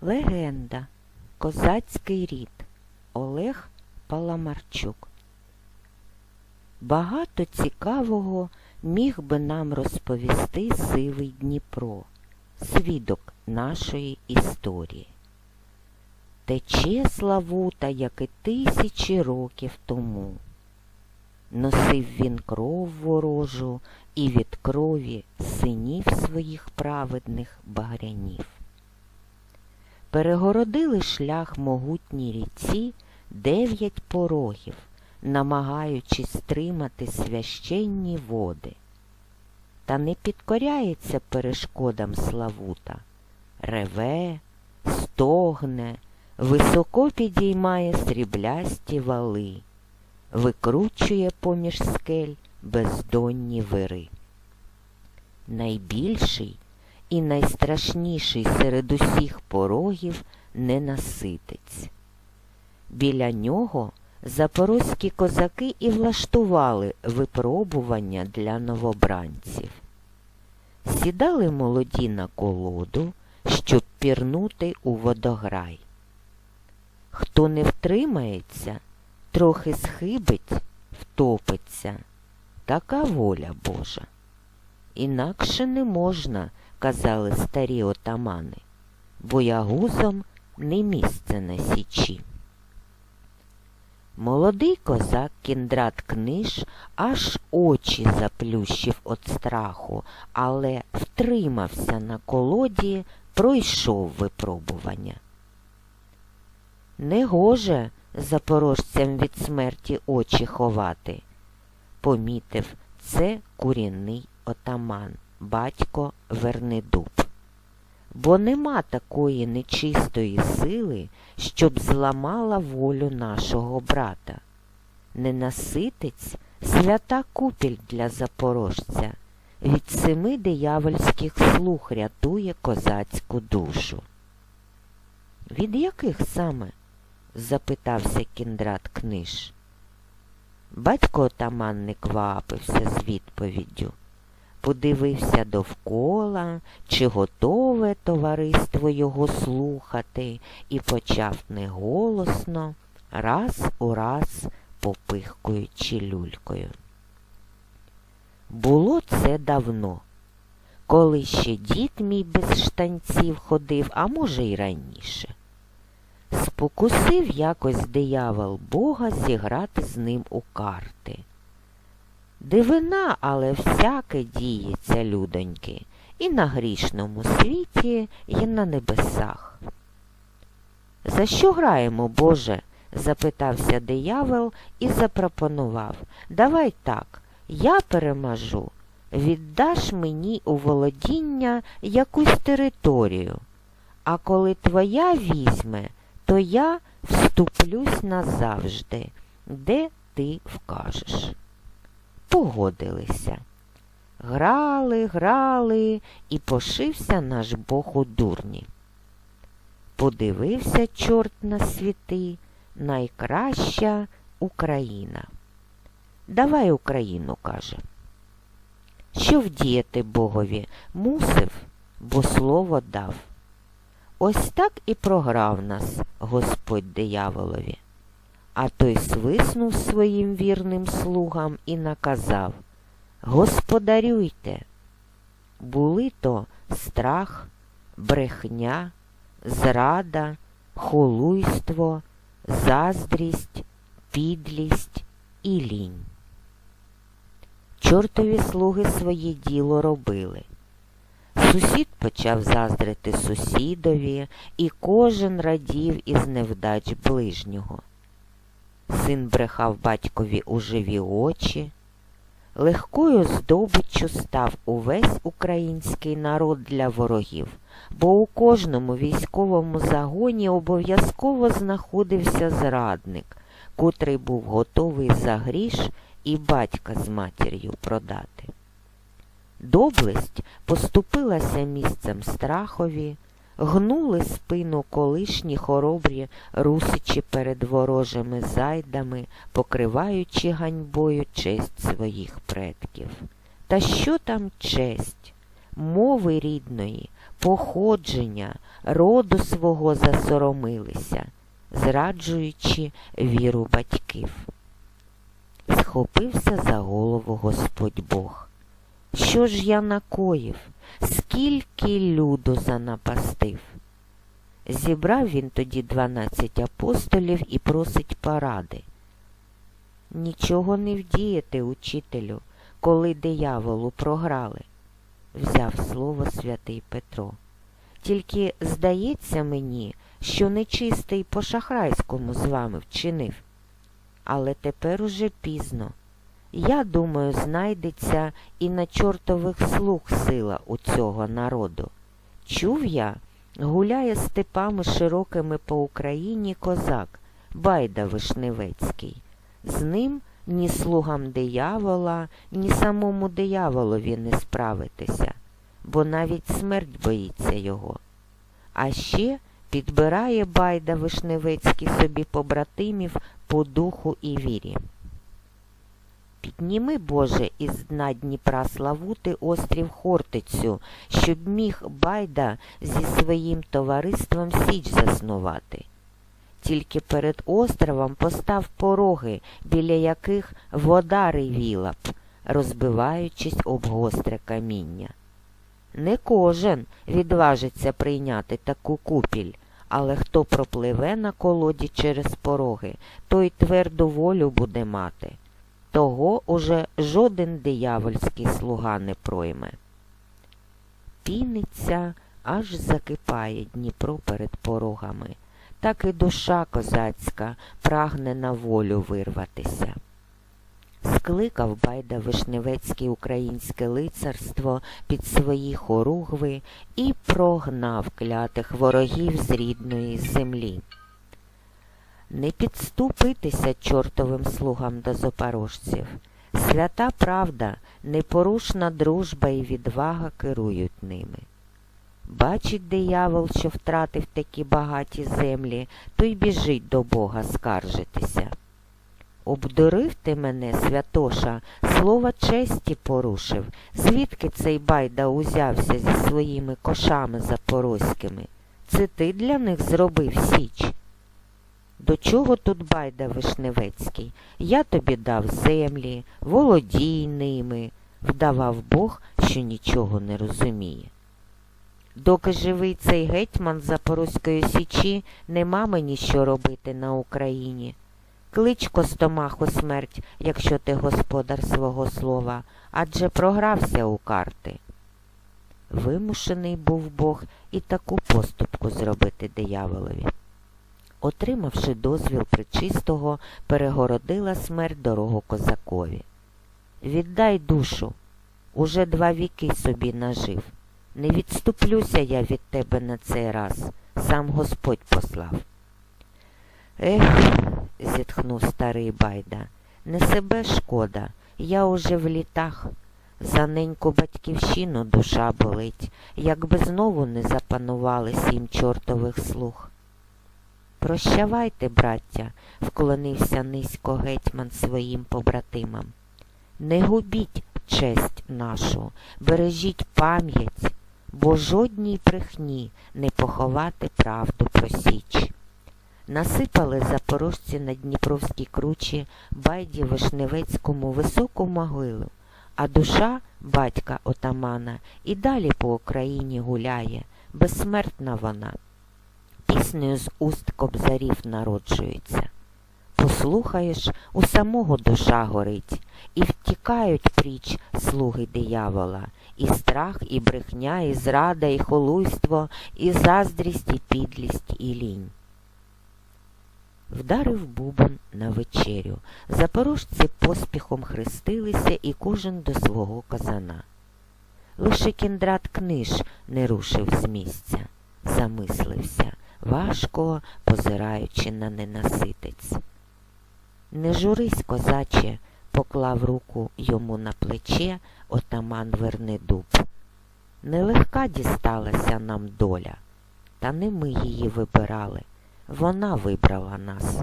Легенда. Козацький рід. Олег Паламарчук. Багато цікавого міг би нам розповісти сивий Дніпро, свідок нашої історії. Тече Славута, як і тисячі років тому. Носив він кров ворожу і від крові синів своїх праведних багрянів. Перегородили шлях могутній ріці дев'ять порогів, намагаючись стримати священні води. Та не підкоряється перешкодам Славута, реве, стогне, високо підіймає сріблясті вали, викручує поміж скель бездонні вири. Найбільший і найстрашніший серед усіх порогів ненаситець. Біля нього запорозькі козаки і влаштували випробування для новобранців. Сідали молоді на колоду, щоб пірнути у водограй. Хто не втримається, трохи схибить, втопиться. Така воля Божа. Інакше не можна, казали старі отамани, боягузом не місце на січі. Молодий козак Кіндрат Книж аж очі заплющив від страху, але втримався на колоді, пройшов випробування. Негоже запорожцям від смерті очі ховати, помітив це курінний отаман, батько Вернедуб. Бо нема такої нечистої сили, щоб зламала волю нашого брата. Ненаситець свята купіль для запорожця, від семи диявольських слух рятує козацьку душу. Від яких саме? запитався кіндрат книж. Батько отаман не квапився з відповіддю. Подивився довкола, чи готове товариство його слухати, і почав неголосно, раз у раз попихкуючи люлькою. Було це давно, коли ще дід мій без штанців ходив, а може, й раніше. Спокусив якось диявол Бога зіграти з ним у карти. Дивина, але всяке діється, людоньки, і на грішному світі, і на небесах. За що граємо, Боже? запитався диявол і запропонував. Давай так, я переможу, віддаш мені у володіння якусь територію, а коли твоя візьме, то я вступлюсь назавжди, де ти вкажеш. Погодилися. Грали, грали, і пошився наш Бог у дурні. Подивився чорт на світи, найкраща Україна. Давай Україну, каже. Що вдіяти Богові мусив, бо слово дав. Ось так і програв нас Господь дияволові. А той свиснув своїм вірним слугам і наказав Господарюйте. Були то страх, брехня, зрада, холуйство, заздрість, підлість і лінь. Чортові слуги своє діло робили. Сусід почав заздрити сусідові, і кожен радів із невдач ближнього. Син брехав батькові у живі очі. Легкою здобиччю став увесь український народ для ворогів, бо у кожному військовому загоні обов'язково знаходився зрадник, котрий був готовий за гріш і батька з матір'ю продати. Доблесть поступилася місцем страхові, гнули спину колишні хоробрі русичі перед ворожими зайдами, покриваючи ганьбою честь своїх предків. Та що там честь? мови рідної, походження, роду свого засоромилися, зраджуючи віру батьків. Схопився за голову Господь Бог. Що ж я накоїв? Скільки люду занапастив? Зібрав він тоді дванадцять апостолів і просить поради. Нічого не вдіяти, учителю, коли дияволу програли, взяв слово святий Петро. Тільки здається мені, що нечистий по шахрайському з вами вчинив. Але тепер уже пізно. Я думаю, знайдеться і на чортових слуг сила у цього народу. Чув я, гуляє степами широкими по Україні козак, Байда Вишневецький. З ним ні слугам диявола, ні самому дияволові не справитися, бо навіть смерть боїться його. А ще підбирає Байда Вишневецький собі побратимів по духу і вірі. Підніми, Боже, із дна Дніпра Славути острів Хортицю, щоб міг Байда зі своїм товариством Січ заснувати. Тільки перед островом постав пороги, біля яких вода ревіла б, розбиваючись об гостре каміння. Не кожен відважиться прийняти таку купіль, але хто пропливе на колоді через пороги, той тверду волю буде мати. Того уже жоден диявольський слуга не пройме. Піниться, аж закипає Дніпро перед порогами, так і душа козацька прагне на волю вирватися. Скликав байда Вишневецьке українське лицарство під свої хоругви і прогнав клятих ворогів з рідної землі. Не підступитися чортовим слугам до запорожців. Свята правда, непорушна дружба і відвага керують ними. Бачить диявол, що втратив такі багаті землі, то й біжить до Бога скаржитися. Обдурив ти мене, святоша, слова честі порушив, звідки цей байда узявся зі своїми кошами запорозькими? Це ти для них зробив січ? До чого тут байда Вишневецький? Я тобі дав землі, володій ними, вдавав Бог, що нічого не розуміє. Доки живий цей гетьман Запорозької січі, нема мені що робити на Україні. Клич Костомаху смерть, якщо ти господар свого слова, адже програвся у карти. Вимушений був Бог і таку поступку зробити дияволові. Отримавши дозвіл причистого, перегородила смерть дорогу козакові. Віддай душу, уже два віки собі нажив. Не відступлюся я від тебе на цей раз, сам Господь послав. Ех, зітхнув старий байда, не себе шкода, я уже в літах. За неньку батьківщину душа болить, якби знову не запанували сім чортових слуг. Прощавайте, браття, вклонився низько гетьман своїм побратимам. Не губіть честь нашу, бережіть пам'ять, бо жодній брехні не поховати правду про січ. Насипали запорожці на Дніпровській кручі байді Вишневецькому високу могилу, а душа батька отамана і далі по Україні гуляє, безсмертна вона. Піснею з уст кобзарів народжується. Послухаєш, у самого душа горить, і втікають пріч слуги диявола, і страх, і брехня, і зрада, і холуйство, і заздрість, і підлість, і лінь. Вдарив бубон на вечерю. Запорожці поспіхом хрестилися і кожен до свого казана. Лише кіндрат книж не рушив з місця, замислився, важко позираючи на ненаситець. Не журись, козаче, поклав руку йому на плече отаман Вернедуб. Нелегка дісталася нам доля, та не ми її вибирали. Вона вибрала нас.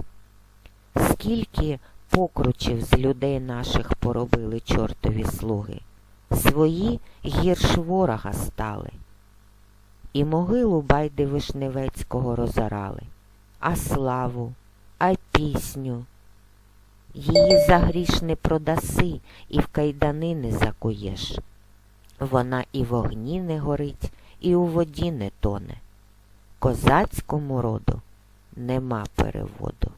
Скільки покручів з людей наших поробили чортові слуги, свої гірш ворога стали. І могилу байди Вишневецького розорали, а славу, а пісню. Її за гріш не продаси і в кайдани не закуєш. Вона і в огні не горить, і у воді не тоне. Козацькому роду нема переводу.